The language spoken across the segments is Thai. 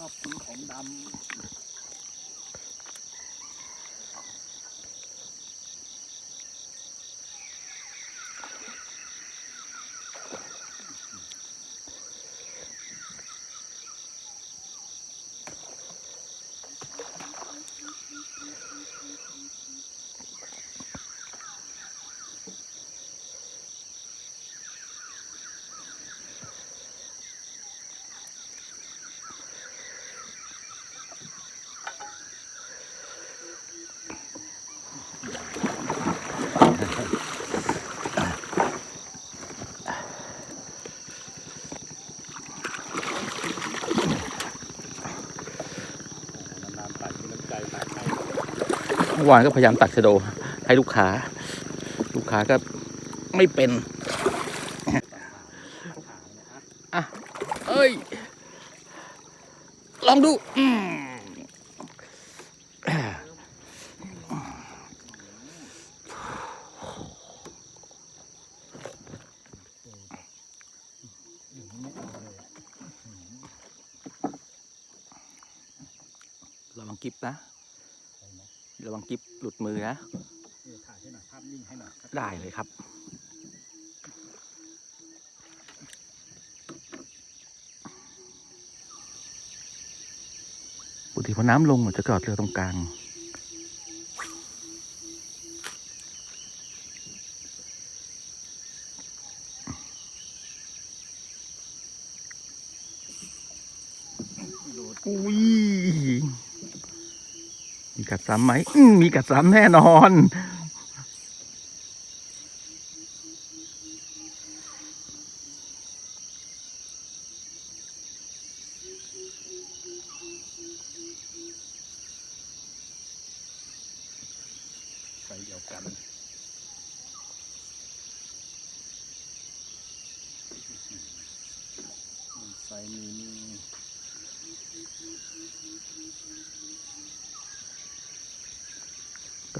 ชอบกินของดำ นานๆตัดมีน้ำใจตัดให้ เมื่อวานก็พยายามตัดชะโดให้ลูกค้า ลูกค้าก็ไม่เป็นอะเอ้ย ลองดูระวังกิฟนะ ระวังกิฟหลุดมือนะเออถ่ายให้หน่อยภาพนิ่งให้หน่อยครับได้เลยครับปกติพอน้ำลงจะจอดเรือตรงกลาง อุ้ย มีกัด ซ้ำไหมมมีกัดซ้ำแน่นอนใส่เดียวกันใส่มีมี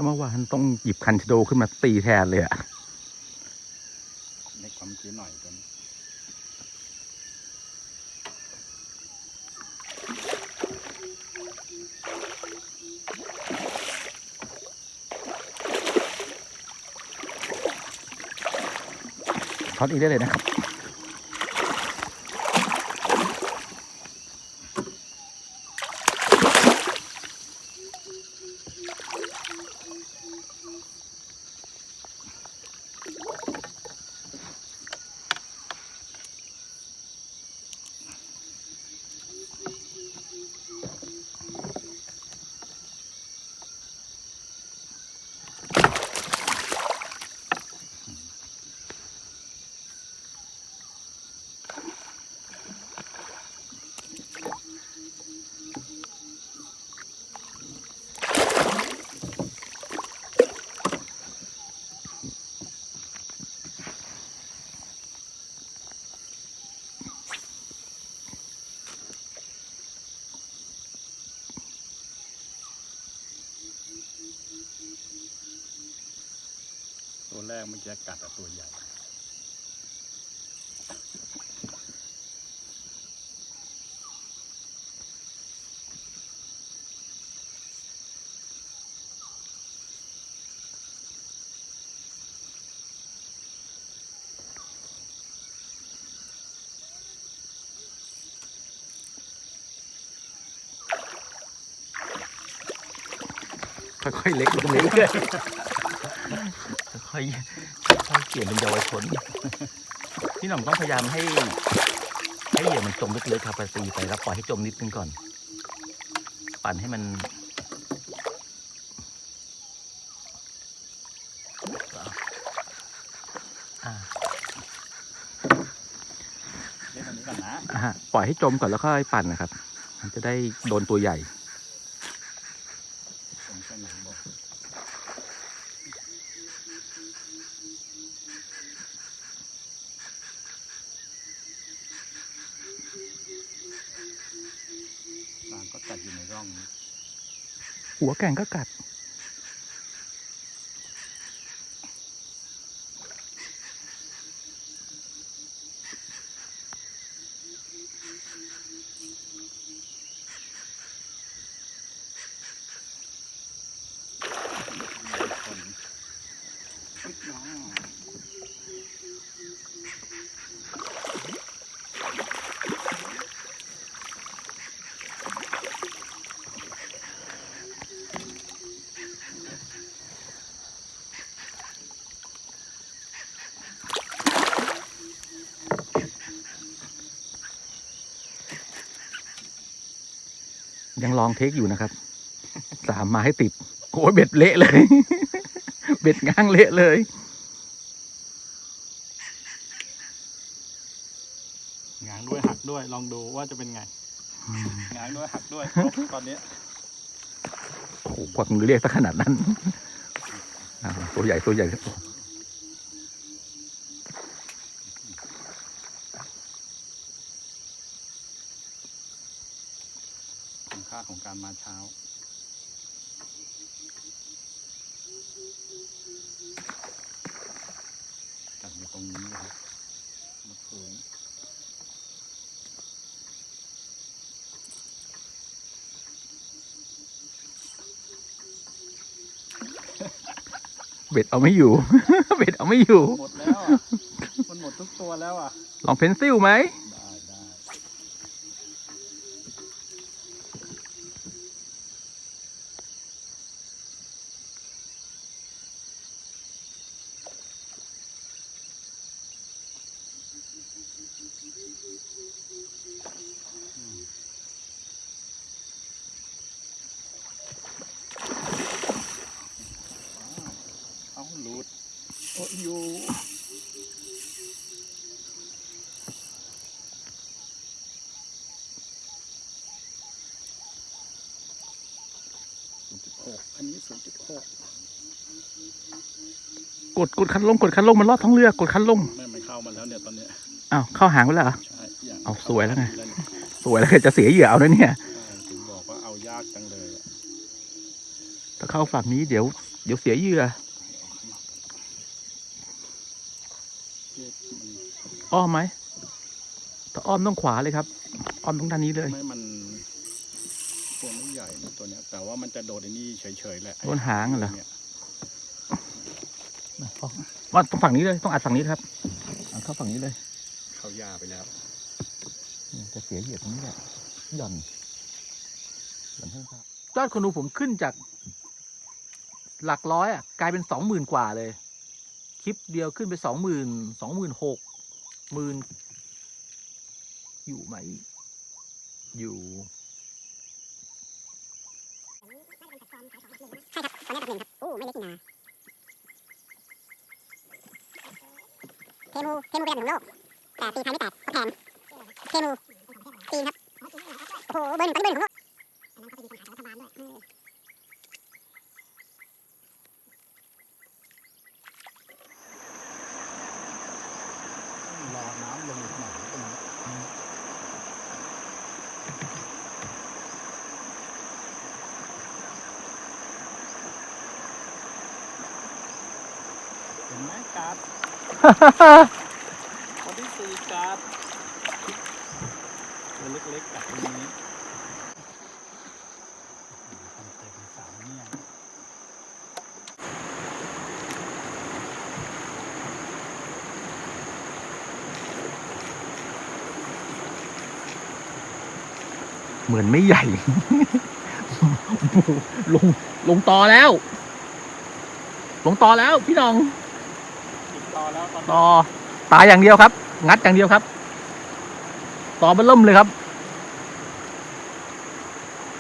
ก็เมื่อวานต้องหยิบคันชะโดขึ้นมาตีแทนเลยอะในความเสียหน่อยกันช็อตอีกได้เลยนะครับ เมื่อกี้กัดตัวใหญ่ค่อยๆเล็กลงเรื่อยๆ อยๆค่อยๆเปลี่ยนเป็นเยาวชน พี่หน่องต้องพยายามให้ให้เหยื่อมันจมลึกๆครับไปตีไปแล้วปล่อยให้จมนิดนึงก่อน ปั่นให้มันอ่าเล่นอันนี้ก่อนนะอ่าฮะปล่อยให้จมก่อนแล้วค่อยปั่นนะครับ มันจะได้โดนตัวใหญ่ ผมแค่ไหนบอกปลาก็กัดอยู่ในร่องนี้ หัวแก่งก็กัด ยังลองเทคอยู่นะครับ สามไม้ติดโอ้ยเบ็ดเละเลย เบ็ดง้างเละเลยง้างด้วยหักด้วย ลองดูว่าจะเป็นไงง้างด้วยหักด้วยครบตอนนี้โอ้โหกวักมือเรียกสักขนาดนั้นอ่าตัวใหญ่ตัวใหญ่ คุณค่าของการ มาเช้ากัดอยู่ตรงนี้นะครับมะเขือเบ็ดเอาไม่อยู่ เบ็ดเอาไม่อยู่ หมดแล้วอะ มันหมดทุกตัวแล้วอะ ลองเพนซิลไหม ได้ได้ เอาหลุดโอ้ยอยู่ศูนย์จุดหกอันนี้ศูนย์จุดหกกดกดคันลงกดคันลงมันลอดท้องเรือกดคันลงแม่ไม่เข้ามาแล้วเนี่ยตอนเนี้ยอ้าวเข้าหางไปแล้วเหรอใช่ย่งเอาสวยแล้วไงเนี่ยสวยแล้วจะเสียเหยื่อเอานะเนี่ยใช่ถึงบอกว่าเอายากจังเลยอะถ้าเข้าฝั่งนี้เดี๋ยว เดี๋ยวเสียเหยื่อ เจ็ดมัน อ้อมไหมถ้าอ้อมต้องขวาเลยครับ อ้อมตรงด้านนี้เลย ไม่มันตัวไม่ใหญ่นะตัวเนี้ย แต่ว่ามันจะโดดไอ้นี่เฉยๆแหละโดนหางเหรอนี่ยว่าต้องฝั่งนี้เลย ต้องอัดฝั่งนี้ครับเอาเข้าฝั่งนี้เลยเข้ายาไปแล้วเนี่ยจะเสียเหยียดตรงนี้แหละหย่อนหย่อนข้างๆยอดคนดูผมขึ้นจาก หลักร้อยอะกลายเป็นสองหมื่นกว่าเลย คลิปเดียวขึ้นไปสองหมื่นสองหมื่นหกห มื่นอยู่ไหม อยู่ใช่ครับตอนนี้อับหนึ่งครับโอ้ไม่เล็กนี่นาเทมูเทมูเป็นอันดับหนึ่งโลกแต่ปีไทยไม่แตกก็แพงเทมูจีครับโอ้โหเบอร์หนึ่งตอนนี้เบอร์หนึ่งของโลกอันนั้นเขาจะมีปัญหากับรัฐบาลด้วยเออ รอน้ำลงอีกหน่อยตรงนี้เห็นไหมการ์ด คนที่สี่การ์ดตัวเล็กๆกับตรงนี้ทำเต็มสามเนี่ยเหมือนไม่ใหญ่ ลงลงต่อแล้ว ลงต่อแล้วพี่น้องติดต่อ แล้วตอนนี้ต่อตายอย่างเดียวครับ งัดอย่างเดียวครับ ต่อมันเริ่มเลยครับ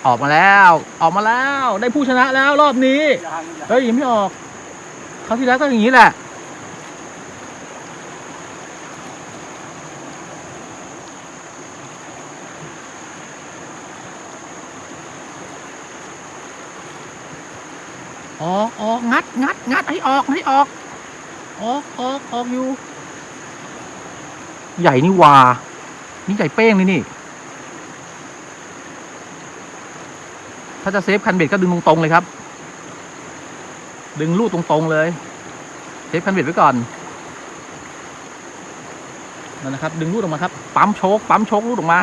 ออกมาแล้ว ออกมาแล้ว ได้ผู้ชนะแล้วรอบนี้ยังยังเฮ้ยยังไม่ออกคราวที่แล้วก็อย่างนี้แหละ ออกออกงัดงัดงัดให้ออกให้ออก ออกออกออกอยู่ ใหญ่นี่ว่านี่ใหญ่เป้งเลยนี่ ถ้าจะเซฟคันเบ็ดก็ดึงตรงๆเลยครับ ดึงลูดตรงๆเลย เซฟคันเบ็ดไว้ก่อนนั่นนะครับ ดึงลูดออกมาครับ ปั๊มโชคปั๊มโชคลูดออกมา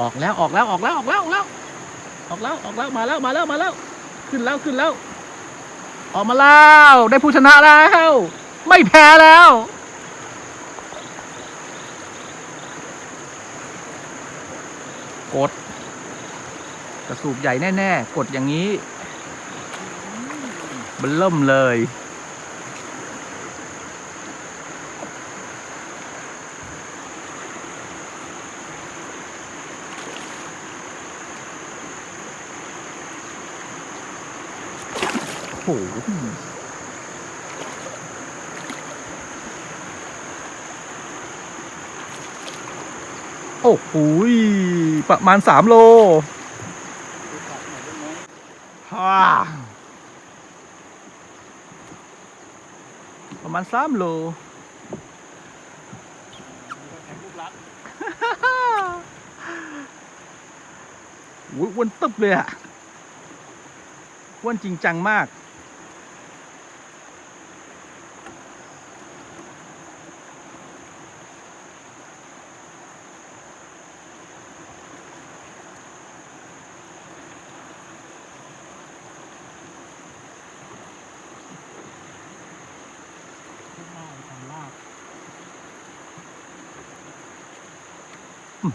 ออกแล้วออกแล้วออกแล้วออกแล้วออกแล้วออกแล้วออกแล้วมาแล้วมาแล้วมาแล้ว ขึ้นแล้วขึ้นแล้ว ออกมาแล้วได้ผู้ชนะแล้ว ไม่แพ้แล้ว กดกระสูบใหญ่แน่ ๆ กดอย่างนี้ มันเริ่มเลย โหโอ้โหประมาณสามโลฮ่าประมาณสามโลแข็งลูกรักอุ้วนตึบเลยอะอ้วนจริงจังมาก ข้างหน้าทำลาบ อื้อหือ นะ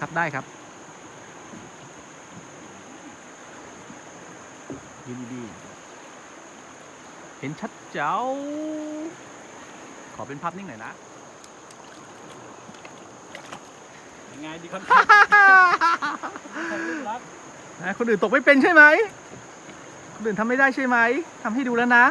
ครับได้ครับยืนดีๆเห็นชัดเจ้า ขอเป็นภาพนิ่งหน่อยนะยังไงดีคอนแทคแข็งลูกรักนะคนอื่นตกไม่เป็นใช่ไหม คนอื่นทำไม่ได้ใช่ไหมทำให้ดูแล้วนะ